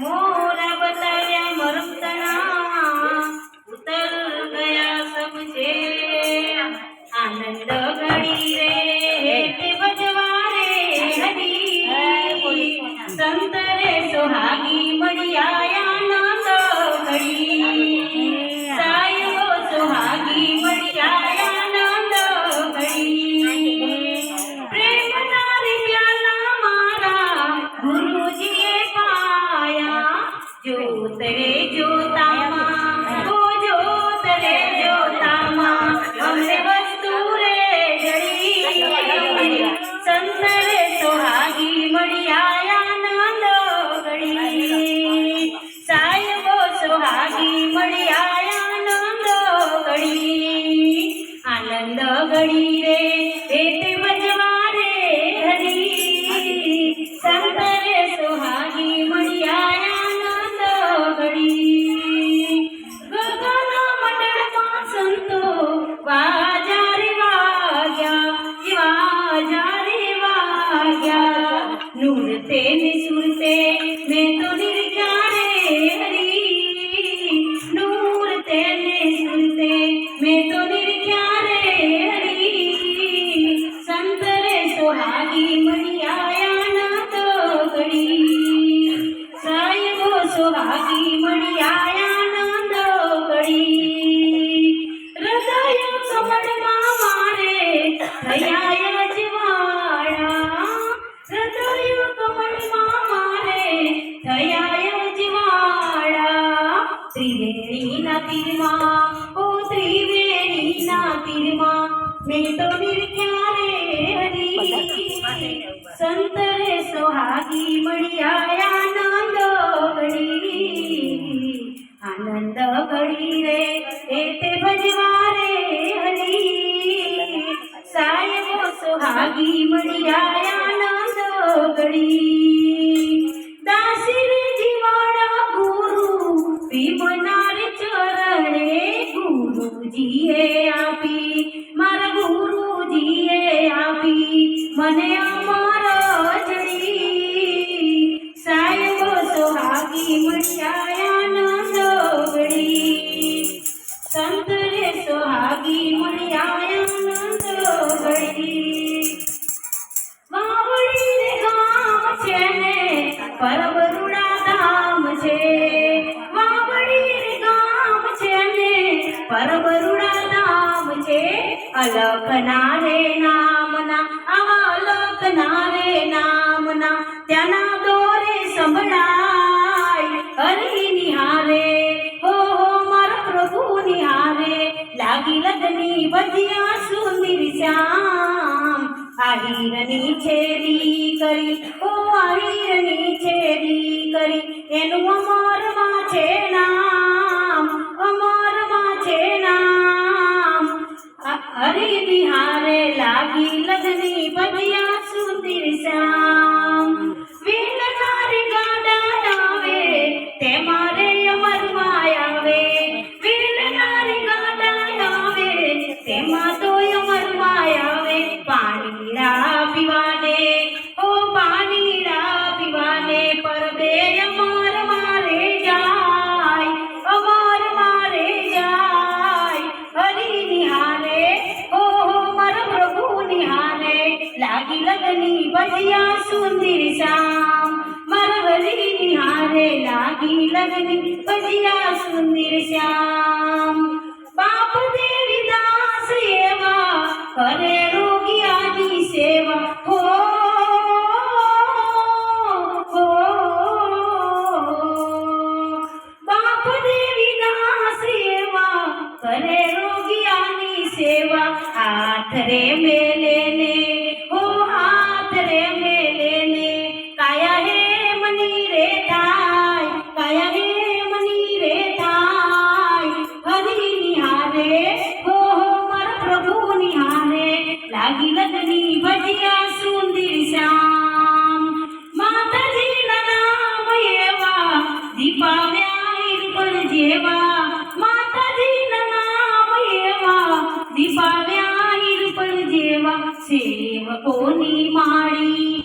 મોરા નૂરતે ને ત્રિવેણીના તીરમાં ઓ ત્રિવેણીના તીરમાં મેં તો નિરખ્યા રે હરી. સંત રે સોહાગી મળી આયા નંદ ઘડી આનંદ ઘડી રે, એ તે ભજવા રે હરી મળી ગુરુજીએ આપી મારા ગુરુજીએ આપી મને અમર જડી. સાહેબો તો હાકી આયા અલખના રે નામના આવા અલખના રે નામના, ત્યાંના દોરે સંભળાય હરી નિહારે હો હો, મારા પ્રભુ નિહારે લાગી લગની બધિયા સુંદર શ્યામ. આહીરની છેરી કરી ઓ આહીરની છેરી કરી, એનું અમરમાં ભજિયા સુંદર શ્યામ મારા હરી નિહારે લાગી લગની ભજિયા સુંદર શ્યામ બાપ દેવી દાસ એવા કરે રોગિયાની સેવા. હો બાપ દેવી દાસ એવા કરે રોગિયાની સેવા. હાથ રે મે કોની માળી